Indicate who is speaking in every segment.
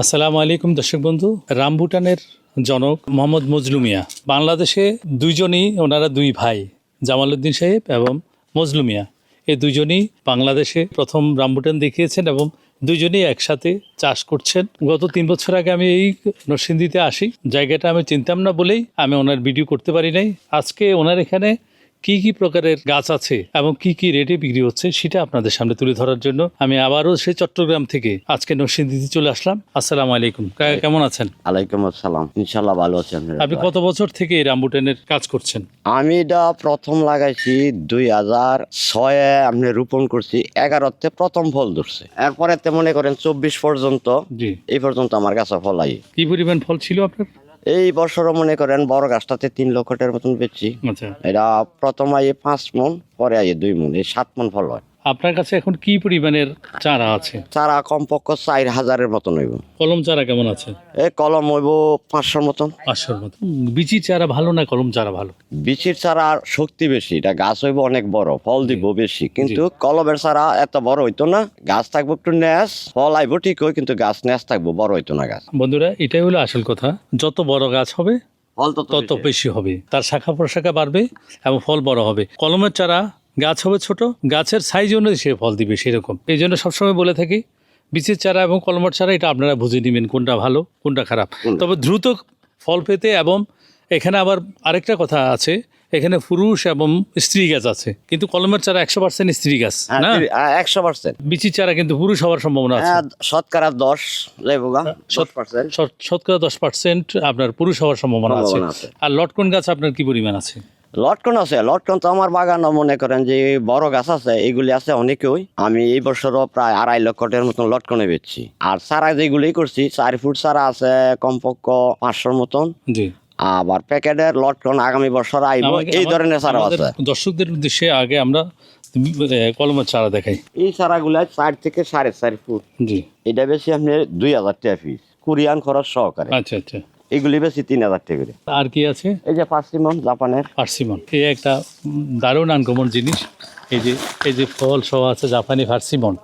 Speaker 1: আসসালামু আলাইকুম, দর্শক বন্ধু। রামভুটানের জনক মোহাম্মদ মজলুমিয়া বাংলাদেশে দুইজনই ওনারা দুই ভাই, জামালউদ্দিন সাহেব এবং মজলুমিয়া এই দুজনই বাংলাদেশে প্রথম রামভুটান দেখিয়েছেন এবং দুজনেই একসাথে চাষ করছেন। গত তিন বছর আগে আমি এই নরসিংদীতে আসি। জায়গাটা আমি চিনতাম না বলেই আমি ওনার ভিডিও করতে পারি নাই। আজকে ওনার এখানে কি কি প্রকারের গাছ আছে এবং কি কি রেটে বিক্রি হচ্ছে সেটা আপনাদের সামনে তুলে ধরার জন্য আমি আবারও সেই চট্টগ্রাম থেকে আজকে নরসিংদীতে চলে আসলাম। আসসালামু আলাইকুম। কেমন আছেন?
Speaker 2: আলাইকুম আসসালাম। ইনশাল্লাহ ভালো আছেন
Speaker 1: আপনি কত বছর থেকে এই রামবুটানের কাজ করছেন?
Speaker 2: আমি এটা প্রথম লাগাইছি দুই হাজার ছয়ে আপনি রোপণ করছি। এগারোতে প্রথম ফল ধরছে। এরপরে তে মনে করেন চব্বিশ পর্যন্ত
Speaker 1: জি।
Speaker 2: এই পর্যন্ত আমার গাছে ফল আই
Speaker 1: কি পরিমাণ ফল ছিল আপনার?
Speaker 2: এই বছরও মনে করেন বড় গাছটাতে তিন লক্ষটের মতন বেচছি।
Speaker 1: আচ্ছা।
Speaker 2: এটা প্রথম আইয়ে পাঁচ মন পরে আইয়ে দুই মন এই সাত মন ফল হয়।
Speaker 1: আপনার কাছে এখন কি পরিমাণের চারা আছে?
Speaker 2: চারা কমপক্ষ চার হাজারের মতন হইব।
Speaker 1: কলম চারা কেমন আছে?
Speaker 2: এ কলম হইব পাঁচশোর মতন।
Speaker 1: পাঁচশোর মতন। বিচি চারা ভালো না কলম চারা ভালো?
Speaker 2: বিচির চারা শক্তি বেশি এটা গাছ হইব অনেক বড় ফল দিব বেশি। কিন্তু কলমের চারা এত বড় হইতো না গাছ থাকব একটু ন্যাস ফল আইব ঠিক হয় কিন্তু গাছ ন্যাস থাকব বড় হইতো না গাছ।
Speaker 1: বন্ধুরা এটাই হলো আসল কথা। যত বড় গাছ হবে
Speaker 2: ফল তো
Speaker 1: তত বেশি হবে। তার শাখা প্রশাখা বাড়বে এবং ফল বড় হবে। কলমের চারা গাছ হবে ছোট গাছের সাইজ অনুযায়ী সে ফল দিবে সেরকম। এই জন্য সবসময় বলে থাকি বীজের চারা এবং কলমের চারা এটা আপনারা বুঝে নেবেন কোনটা ভালো কোনটা খারাপ। তবে দ্রুত ফল পেতে এবং এখানে আবার আরেকটা কথা আছে এখানে পুরুষ এবং স্ত্রী গাছ আছে কিন্তু কলমের চারা একশো পার্সেন্ট স্ত্রী গাছ না?
Speaker 2: একশো পার্সেন্ট
Speaker 1: বিচির চারা কিন্তু পুরুষ হওয়ার সম্ভাবনা আছে।
Speaker 2: শতকরা দশ
Speaker 1: শতকরা দশ পার্সেন্ট আপনার পুরুষ হওয়ার সম্ভাবনা আছে। আর লটকন গাছ আপনার কি পরিমাণ আছে?
Speaker 2: লটকন আছে লটকন তো আমার বাগানও মনে করেন যে বড় গাছ আছে এগুলি আছে অনেকেই। আমি এই বছরও প্রায় আড়াই লক্ষটের মতন লটকনে বেচছি। আর সারা যেগুলি করছি চার ফুট সারা আছে কমপক্ষ পাঁচশোর মতন।
Speaker 1: জি।
Speaker 2: আবার প্যাকেটের লটকন আগামী বছর আইব এই ধরনের
Speaker 1: সারা
Speaker 2: আছে।
Speaker 1: দর্শকদের উদ্দেশ্যে আগে আমরা কলমের চারা দেখাই।
Speaker 2: এই চারাগুলা চার থেকে সাড়ে চার ফুট।
Speaker 1: জি।
Speaker 2: এটা বেশি আপনি দুই হাজার টাকা পিস কুরিয়ান খরচ সহকারে।
Speaker 1: আচ্ছা আচ্ছা।
Speaker 2: এগুলি বেশি তিন হাজার টাকা করে।
Speaker 1: আর কি আছে?
Speaker 2: এই যে পার্সিমন জাপানের।
Speaker 1: ফার্সিমন এই একটা দারুণ আনকমন জিনিস। এই যে এই যে ফল সহ আছে জাপানি ফার্সিমন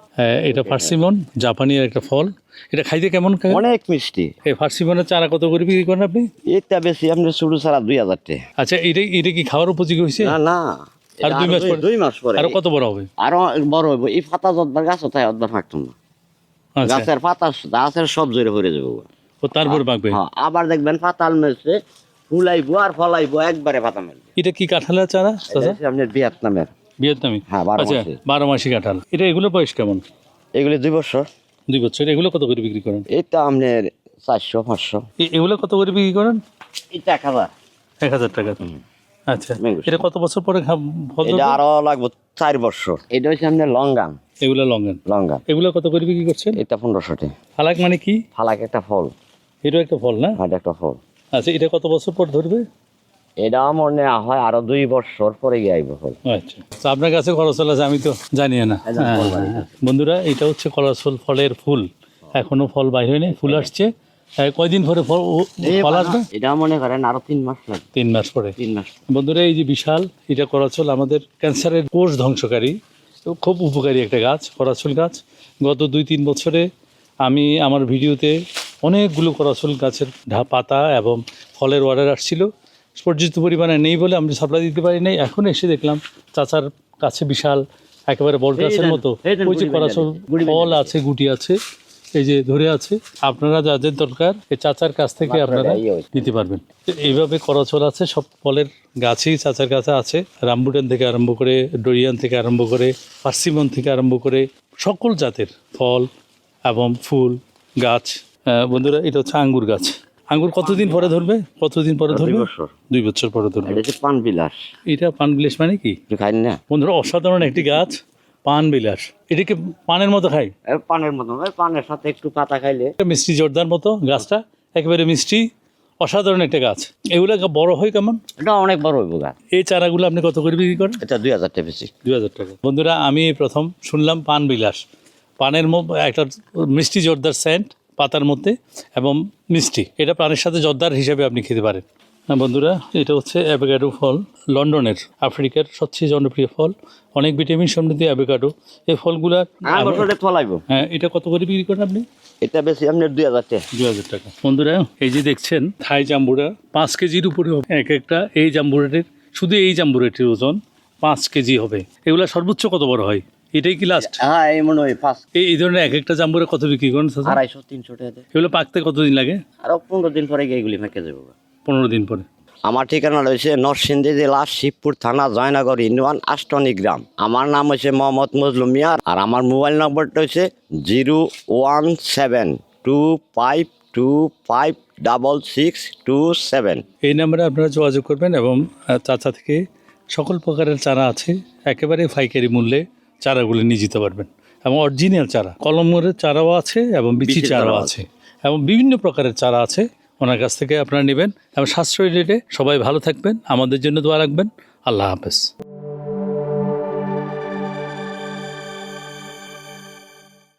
Speaker 1: এটা ফার্সিমন জাপানির একটা ফল। এটা খাইতে কেমন
Speaker 2: অনেক মিষ্টি।
Speaker 1: এই ফার্সিমনের চারা কত করে বিক্রি করেন আপনি?
Speaker 2: এটা বেশি আপনি শুরু ছাড়া দুই হাজার টাকা।
Speaker 1: আচ্ছা এটা এটা কি খাওয়ার উপযোগী হয়েছে?
Speaker 2: না না।
Speaker 1: আর দুই মাস পরে?
Speaker 2: দুই মাস পরে।
Speaker 1: আরও কত বড় হবে?
Speaker 2: আরও বড় হইব। এই পাতা যতবার গাছ তাই অতবার থাকতো না।
Speaker 1: আচ্ছা।
Speaker 2: গাছের পাতা গাছের সব জোরে ভরে যাব।
Speaker 1: তারপর পাকবে
Speaker 2: হ্যাঁ আবার দেখবেন পাতাল মেলছে ফুলাইবো আর ফলাইবো একবারে পাতা মেলবে
Speaker 1: এটা কি কাঁঠালের চারা
Speaker 2: আপনার ভিয়েতনামের।
Speaker 1: ভিয়েতনামি?
Speaker 2: হ্যাঁ, বারো
Speaker 1: আচ্ছা
Speaker 2: মাসি।
Speaker 1: বারো মাসি কাঁঠাল। এটা এগুলো বয়স কেমন?
Speaker 2: এগুলো দুই বছর।
Speaker 1: দুই বছর। এগুলো কত করে বিক্রি করেন?
Speaker 2: এটা আপনার চারশো পাঁচশো।
Speaker 1: এগুলো কত করে বিক্রি করেন?
Speaker 2: এটা এক হাজার।
Speaker 1: এক হাজার টাকা। আচ্ছা এটা কত বছর পরে
Speaker 2: এটা আরও লাগবে চার বছর। এটা হচ্ছে আপনার লঙ্গান।
Speaker 1: এগুলো লঙ্গন।
Speaker 2: লঙ্গান।
Speaker 1: এগুলো কত করে বিক্রি করছেন?
Speaker 2: এটা পনেরোশো টাকা
Speaker 1: ফালাক মানে কি?
Speaker 2: ফালাক একটা ফল।
Speaker 1: এটাও একটা ফল না?
Speaker 2: এটা একটা ফল।
Speaker 1: আচ্ছা এটা কত বছর পর ধরবে?
Speaker 2: এটা মনে হয় আরও দুই বছর পরে গিয়ে আইব ফল।
Speaker 1: আচ্ছা। আপনার কাছে করসল আছে আমি তো জানি না। হ্যাঁ। হ্যাঁ। বন্ধুরা এটা হচ্ছে করসল ফলের ফুল। এখনও ফল বাইর হয়নি ফুল আসছে। হ্যাঁ, কয়দিন পরে ফল ফল আসবে?
Speaker 2: এটা মনে করেন আরও তিন মাস লাগবে
Speaker 1: তিন মাস পরে।
Speaker 2: তিন মাস
Speaker 1: বন্ধুরা এই যে বিশাল এটা করাচল আমাদের ক্যান্সারের কোষ ধ্বংসকারী। তো খুব উপকারী একটা গাছ করাচল গাছ। গত দুই তিন বছরে আমি আমার ভিডিওতে অনেকগুলো করাচল গাছের ঢা পাতা এবং ফলের অর্ডার আসছিল। পর্যাপ্ত পরিমাণে নেই বলে আমি সাপ্লাই দিতে পারি নাই। এখন এসে দেখলাম চাচার কাছে বিশাল একেবারে বড় গাছের মতো। ওই যে
Speaker 2: গুড়ি
Speaker 1: ফল আছে গুটি আছে এই যে ধরে আছে। আপনারা যাদের দরকার এই চাচার কাছ থেকে আপনারা নিতে পারবেন। এইভাবে করচল আছে সব ফলের গাছেই চাচার কাছে আছে। রামবুটান থেকে আরম্ভ করে ডরিয়ান থেকে আরম্ভ করে পার্সিমন থেকে আরম্ভ করে সকল জাতের ফল এবং ফুল গাছ বন্ধুরা এটা হচ্ছে আঙ্গুর গাছ। আঙ্গুর কতদিন পরে ধরবে? কতদিন পরে ধরবে? দুই বছর পরে ধরবে।
Speaker 2: এটা হচ্ছে পান বিলাস।
Speaker 1: এটা পান বিলাস মানে কি?
Speaker 2: খাই না।
Speaker 1: বন্ধুরা অসাধারণ একটি গাছ পান বিলাস। এটাকে পানের মতো খাই
Speaker 2: পানের মতো পানের সাথে একটু পাতা খাইলে।
Speaker 1: মিষ্টি জর্দার মতো গাছটা একেবারে মিষ্টি অসাধারণ একটা গাছ। এগুলো বড় হয় কেমন?
Speaker 2: এটা অনেক বড় হইব গাছ
Speaker 1: এই চারাগুলো আপনি কত করে বিক্রি করেন?
Speaker 2: এটা দুই হাজার টাকা বেশি।
Speaker 1: দুই হাজার টাকা। বন্ধুরা আমি প্রথম শুনলাম পান বিলাস। পানের একটা মিষ্টি জর্দার সেন্ট পাতার মধ্যে এবং মিষ্টি। এটা প্রাণের সাথে জর্দার হিসেবে আপনি খেতে পারেন। হ্যাঁ বন্ধুরা এটা হচ্ছে অ্যাভোকাডো ফল লন্ডনের আফ্রিকার সবচেয়ে জনপ্রিয় ফল। অনেক ভিটামিন সমৃদ্ধ অ্যাভোকাডো। এই ফলগুলা হ্যাঁ এটা কত করে বিক্রি করেন আপনি?
Speaker 2: এটা বেশি আপনার দুই হাজার টাকা।
Speaker 1: দু হাজার টাকা। বন্ধুরা এই যে দেখছেন থাই জাম্বুরা পাঁচ কেজির উপরে হবে। এক একটা এই জাম্বুরাটির শুধু এই জাম্বুরাটির ওজন পাঁচ কেজি হবে। এগুলা সর্বোচ্চ কত বড় হয়? এটাই কি লাস্ট
Speaker 2: হ্যাঁ এই মনে হয় পাঁচ
Speaker 1: এই ধরনের এক একটা জাম্বুরা কত বিক্রি করেন?
Speaker 2: আড়াইশো তিনশো টাকা
Speaker 1: এগুলো পাকতে কতদিন লাগে?
Speaker 2: আরও পনেরো দিন পরে গিয়ে এগুলি মেকে যাব।
Speaker 1: পনেরো দিন পরে।
Speaker 2: আমার ঠিকানা রয়েছে নরসিংদী জেলা শিবপুর থানা জয়নগর ইউনিয়ন আষ্টনি গ্রাম। আমার নাম হচ্ছে মোহাম্মদ মজলুম মিয়া আর আমার মোবাইল নম্বরটা হচ্ছে zero one seven two five two five double six two seven.
Speaker 1: এই নাম্বারে আপনারা যোগাযোগ করবেন এবং চাচা থেকে সকল প্রকারের চারা আছে একেবারে পাইকারি মূল্যে। চারাগুলো নিয়ে যেতে পারবেন। এবং অরিজিনাল চারা কলমের চারাও আছে এবং বিচি
Speaker 2: চারাও
Speaker 1: আছে। এবং বিভিন্ন প্রকারের চারা আছে ওনার কাছ থেকে আপনারা নেবেন। এবং সাশ্রয়ী রেটে সবাই ভালো থাকবেন আমাদের জন্য দোয়া রাখবেন। আল্লাহ হাফেজ।